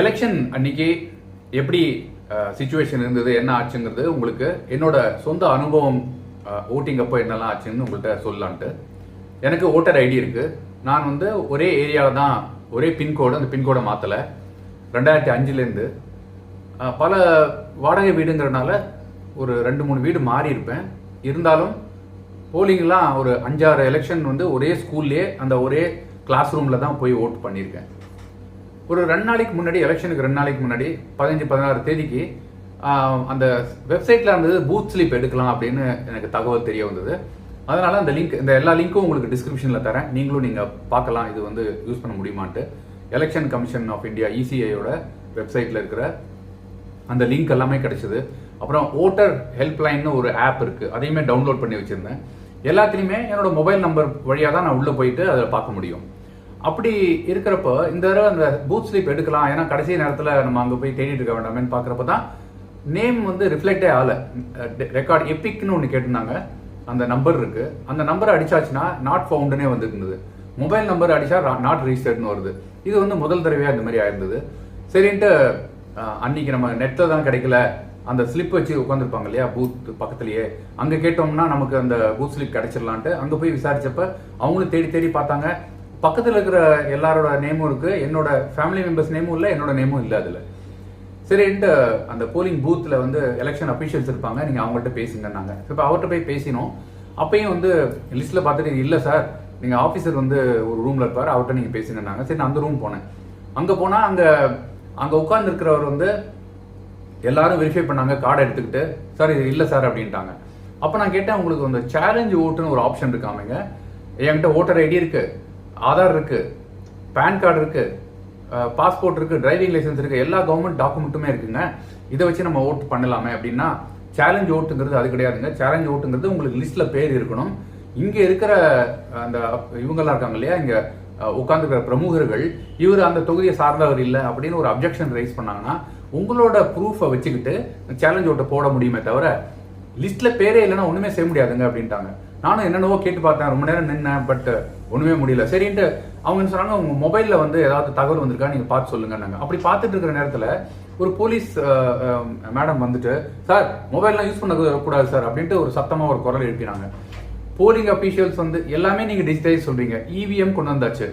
Election அன்னைக்கு எப்படி situation இருந்தது என்ன ஆச்சுங்கிறது உங்களுக்கு என்னோட சொந்த அனுபவம் ஓட்டிங் அப்போ என்னெல்லாம் ஆச்சுன்னு உங்கள்கிட்ட சொல்லலான்ட்டு. எனக்கு ஓட்டர் ஐடி இருக்கு. நான் வந்து ஒரே ஏரியாவில் தான் ஒரே பின்கோடு அந்த பின்கோடை மாற்றலை ரெண்டாயிரத்தி அஞ்சுலேருந்து பல வாடகை வீடுங்கிறனால ஒரு ரெண்டு மூணு வீடு மாறி இருப்பேன். இருந்தாலும் போலிங்லாம் ஒரு அஞ்சாறு எலெக்ஷன் வந்து ஒரே ஸ்கூல்லேயே அந்த ஒரே கிளாஸ் ரூமில் தான் போய் ஓட் பண்ணியிருக்கேன். ஒரு ரெண்டு நாளைக்கு முன்னாடி எலெக்ஷனுக்கு ரெண்டு நாளைக்கு முன்னாடி பதினஞ்சு பதினாறு தேதிக்கு அந்த வெப்சைட்ல இருந்தது பூத் ஸ்லிப் எடுக்கலாம் அப்படின்னு எனக்கு தகவல் தெரிய வந்தது. அதனால அந்த லிங்க் இந்த எல்லா லிங்க்கும் உங்களுக்கு டிஸ்கிரிப்ஷன்ல தரேன். நீங்களும் நீங்க பார்க்கலாம் இது வந்து யூஸ் பண்ண முடியுமான்ட்டு. எலெக்ஷன் கமிஷன் ஆஃப் இந்தியா இசிஐயோட வெப்சைட்ல இருக்கிற அந்த லிங்க் எல்லாமே கிடைச்சது. அப்புறம் ஓட்டர் ஹெல்ப்லைன்னு ஒரு ஆப் இருக்கு. அதையுமே டவுன்லோட் பண்ணி வச்சிருந்தேன். எல்லாத்துலேயுமே என்னோட மொபைல் நம்பர் வழியாக தான் நான் உள்ளே போயிட்டு அதில் பார்க்க முடியும். அப்படி இருக்கிறப்போ இந்த தடவை அந்த பூத் ஸ்லிப் எடுக்கலாம். ஏன்னா கடைசி நேரத்தில் நம்ம அங்கே போய் தேடிட்டு இருக்க வேண்டாமேன்னு பார்க்குறப்ப தான் நேம் வந்து ரிஃப்ளெக்டே ஆகல. ரெக்கார்ட் எப்பிக்னு ஒன்று கேட்டிருந்தாங்க. அந்த நம்பர் இருக்கு. அந்த நம்பரை அடிச்சாச்சுன்னா நாட் ஃபவுண்டுனே வந்துருந்தது. மொபைல் நம்பர் அடிச்சா நாட் ரிஜிஸ்டர்னு வருது. இது வந்து முதல் தடவையாக இந்த மாதிரி ஆயிருந்தது. சரின்ட்டு அன்னைக்கு நம்ம நெட்டில் தான் கிடைக்கல. அந்த ஸ்லிப் வச்சு உட்காந்துருப்பாங்க இல்லையா பூத் பக்கத்துலயே. அங்கே கேட்டோம்னா நமக்கு அந்த பூத் ஸ்லிப் கிடைச்சிடலான்ட்டு அங்கே போய் விசாரிச்சப்ப அவங்களும் தேடி தேடி பார்த்தாங்க. பக்கத்தில் இருக்கிற எல்லாரோட நேமும் இருக்கு. என்னோட ஃபேமிலி மெம்பர்ஸ் நேமும் இல்லை என்னோட நேமும் இல்லை அதில். சரின்ட்டு அந்த போலிங் பூத்தில் வந்து எலெக்ஷன் அஃபீஷியல்ஸ் இருப்பாங்க. நீங்கள் அவங்கள்ட்ட பேசுங்கன்னாங்க. இப்போ அவர்கிட்ட போய் பேசினோம். அப்பயும் வந்து லிஸ்ட்டில் பார்த்துட்டு இல்லை சார் நீங்கள் ஆஃபீஸர் வந்து ஒரு ரூமில் இருப்பார். அவர்கிட்ட நீங்கள் பேசுங்கன்னாங்க. சரி நான் அந்த ரூம் போனேன். அங்கே போனால் அங்கே அங்கே உட்காந்துருக்கிறவர் வந்து எல்லாரும் வெரிஃபை பண்ணாங்க கார்டை எடுத்துக்கிட்டு. சார் இது இல்லை சார் அப்படின்ட்டாங்க. அப்போ நான் கேட்டேன் உங்களுக்கு அந்த சேலஞ்ச் ஓட்டுன்னு ஒரு ஆப்ஷன் இருக்காமங்க. என்கிட்ட ஓட்டர் ஐடி இருக்குது ஆதார் இருக்குது பேன் கார்டு இருக்குது பாஸ்போர்ட் இருக்குது டிரைவிங் லைசென்ஸ் இருக்குது எல்லா கவர்மெண்ட் டாக்குமெண்ட்டுமே இருக்குங்க. இதை வச்சு நம்ம ஓட்டு பண்ணலாமே அப்படின்னா சேலஞ்ச் ஓட்டுங்கிறது அது கிடையாதுங்க. சேலஞ்ச் ஓட்டுங்கிறது உங்களுக்கு லிஸ்ட்டில் பேர் இருக்கணும். இங்கே இருக்கிற அந்த இவங்கெல்லாம் இருக்காங்க இல்லையா? இங்கே உட்காந்துருக்கிற பிரமுகர்கள் இவர் அந்த தொகுதியை சார்ந்தவர் இல்லை அப்படின்னு ஒரு அப்ஜெக்ஷன் ரைஸ் பண்ணாங்கன்னா உங்களோட ப்ரூஃபை வச்சுக்கிட்டு சேலஞ்ச் ஓட்டை போட முடியுமே தவிர லிஸ்ட்டில் பேரே இல்லைன்னா ஒன்றுமே செய்ய முடியாதுங்க அப்படின்ட்டாங்க. நானும் என்னென்னவோ கேட்டு பார்த்தேன் ரொம்ப நேரம் நின்னேன் பட் ஒன்றுமே முடியல. சரின்ட்டு அவங்க என்ன சொன்னாங்க உங்க மொபைல்ல வந்து ஏதாவது தகவல் வந்திருக்கா நீங்க பார்த்து சொல்லுங்கன்னாங்க. அப்படி பார்த்துட்டு இருக்கிற நேரத்தில் ஒரு போலீஸ் மேடம் வந்துட்டு சார் மொபைல்லாம் யூஸ் பண்ணக்கூடாது சார் அப்படின்ட்டு ஒரு சத்தமாக ஒரு குரல் எழுப்பினாங்க. போலிங் அபிஷியல்ஸ் வந்து எல்லாமே நீங்க டிஜிட்டைஸ் சொல்றீங்க. இவிஎம் கொண்டு வந்தாச்சு.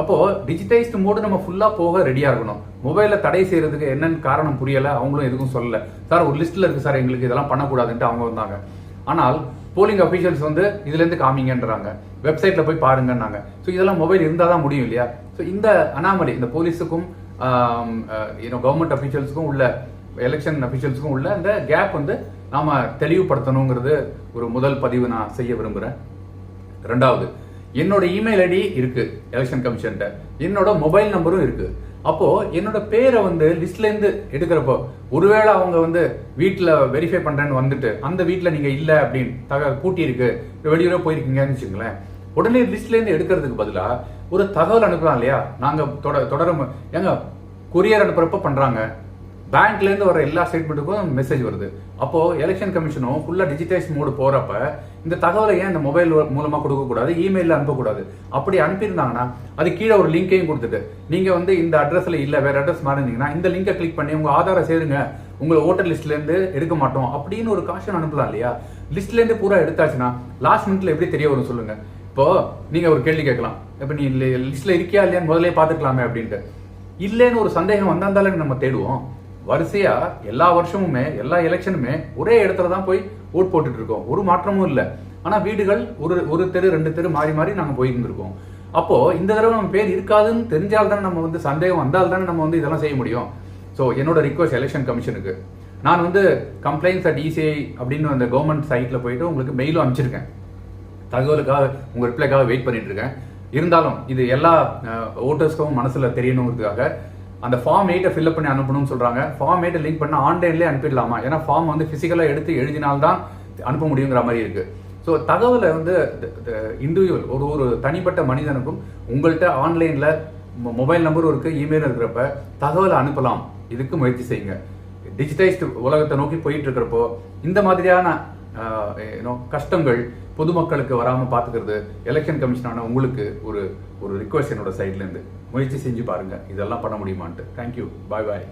அப்போ டிஜிட்டைஸ்டு மோடு நம்ம ஃபுல்லா போக ரெடியா இருக்கணும். மொபைலில் தடை செய்யறதுக்கு என்னன்னு காரணம் புரியல அவங்களும் எதுவும் சொல்லல. சார் ஒரு லிஸ்ட்ல இருக்கு சார் எங்களுக்கு இதெல்லாம் பண்ணக்கூடாதுன்ட்டு அவங்க வந்தாங்க. ஆனால் போலிங் அஃபீஷியல்ஸ் வந்து இதுல இருந்து காமிங்கன்றாங்க வெப்சைட்டில் போய் பாருங்கன்னாங்க. ஸோ இதெல்லாம் மொபைல் இருந்தால் தான் முடியும் இல்லையா? ஸோ இந்த அனாமலி இந்த போலீஸுக்கும் கவர்மெண்ட் அஃபீஷியல்ஸுக்கும் உள்ள எலெக்ஷன் அஃபீஷியல்ஸுக்கும் உள்ள அந்த கேப் வந்து நாம தெளிவுபடுத்தணுங்கிறது ஒரு முதல் பதிவு நான் செய்ய விரும்புறேன். ரெண்டாவது என்னோட இமெயில் ஐடி இருக்குது எலெக்ஷன் கமிஷன்கிட்ட என்னோட மொபைல் நம்பரும் இருக்கு. அப்போ என்னோட பேரை வந்து லிஸ்ட்ல இருந்து எடுக்கிறப்போ ஒருவேளை அவங்க வந்து வீட்டில் வெரிஃபை பண்றேன்னு வந்துட்டு அந்த வீட்டில் நீங்க இல்ல அப்படின்னு தக பூட்டி இருக்கு போயிருக்கீங்கன்னு வச்சுங்களேன் உடனே லிஸ்ட்ல இருந்து எடுக்கிறதுக்கு பதிலா ஒரு தகவல் அனுப்பலாம் இல்லையா? நாங்க தொட தொடர ஏங்க கொரியர் அனுப்புறப்ப பண்றாங்க. பேங்க்லேருந்து வர எல்லா ஸ்டேட்மெண்ட்டுக்கும் மெசேஜ் வருது. அப்போது எலெக்ஷன் கமிஷனும் ஃபுல்லாக டிஜிட்டைஸ் மோடு போகிறப்ப இந்த தகவலை ஏன் இந்த மொபைல் மூலமாக கொடுக்கக்கூடாது இமெயிலில் அனுப்பக்கூடாது? அப்படி அனுப்பியிருந்தாங்கன்னா அது கீழே ஒரு லிங்கையும் கொடுத்துட்டு நீங்கள் வந்து இந்த அட்ரஸில் இல்லை வேறு அட்ரஸ் மாறினீங்கன்னா இந்த லிங்கை கிளிக் பண்ணி உங்கள் ஆதாரை சேருங்க. உங்களை ஓட்டர் லிஸ்ட்லேருந்து எடுக்க மாட்டோம். அப்படின்னு ஒரு காஷன் அனுப்பலாம் இல்லையா? லிஸ்ட்லேருந்து பூரா எடுத்தாச்சுன்னா லாஸ்ட் மினிட்ல எப்படி தெரிய வரும் சொல்லுங்கள் இப்போது நீங்கள் ஒரு கேள்வி கேட்கலாம். இப்போ நீ லிஸ்ட்டில் இருக்கியா இல்லையான்னு முதலே பார்த்துக்கலாமே அப்படின்ட்டு. இல்லைன்னு ஒரு சந்தேகம் வந்தாந்தாலே நம்ம தேடுவோம். வரிசையா எல்லா வருஷமுமே எல்லா எலெக்ஷனுமே ஒரே இடத்துல தான் போய் ஓட் போட்டுட்டு இருக்கோம். ஒரு மாற்றமும் இல்லை. ஆனா வீடுகள் ஒரு ஒரு தெரு ரெண்டு தெரு மாறி மாறி நாங்க போயிருந்திருக்கோம் அப்போ இந்த தடவை நம்ம பேர் இருக்காதுன்னு தெரிஞ்சால் தானே நம்ம வந்து சந்தேகம் வந்தால் தானே நம்ம வந்து இதெல்லாம் செய்ய முடியும். ஸோ என்னோட ரிக்வஸ்ட் எலெக்ஷன் கமிஷனுக்கு நான் வந்து கம்ப்ளைண்ட்ஸ் அட் இசிஐ அப்படின்னு அந்த கவர்மெண்ட் சைட்ல போயிட்டு உங்களுக்கு மெயிலும் அனுப்பிச்சிருக்கேன். தகவலுக்காக உங்க ரிப்ளைக்காக வெயிட் பண்ணிட்டு இருக்கேன். இருந்தாலும் இது எல்லா ஓட்டர்ஸ்க்கும் மனசுல தெரியணுங்கிறதுக்காக அந்த ஃபார்ம் எயிட்டை ஃபில்அப் பண்ணி அனுப்பணும்னு சொல்றாங்க. ஃபார்ம் எயிட்டை லிங்க் பண்ண ஆன்லைன்லேயே அனுப்பிடலாமா? ஏன்னா ஃபார்ம் வந்து ஃபிசிக்கலாக எடுத்து எழுதினால்தான் அனுப்ப முடியுங்கிற மாதிரி இருக்கு. ஸோ தகவலை வந்து இண்டிவிஜுவல் ஒரு ஒரு தனிப்பட்ட மனிதனுக்கும் உங்கள்கிட்ட ஆன்லைனில் மொபைல் நம்பரும் இருக்கு இமெயில் இருக்கிறப்ப தகவலை அனுப்பலாம். இதுக்கு முயற்சி செய்யுங்க. டிஜிட்டைஸ்டு உலகத்தை நோக்கி போயிட்டு இருக்கிறப்போ இந்த மாதிரியான ஏன்னோ கஷ்டங்கள் பொதுமக்களுக்கு வராமல் பார்த்துக்கிறது எலெக்ஷன் கமிஷனான உங்களுக்கு ஒரு ஒரு ரிக்வஸ்ட் என்னோட சைட்லேருந்து முயற்சி செஞ்சு பாருங்கள் இதெல்லாம் பண்ண முடியுமான்ட்டு. தேங்க்யூ பாய் பாய்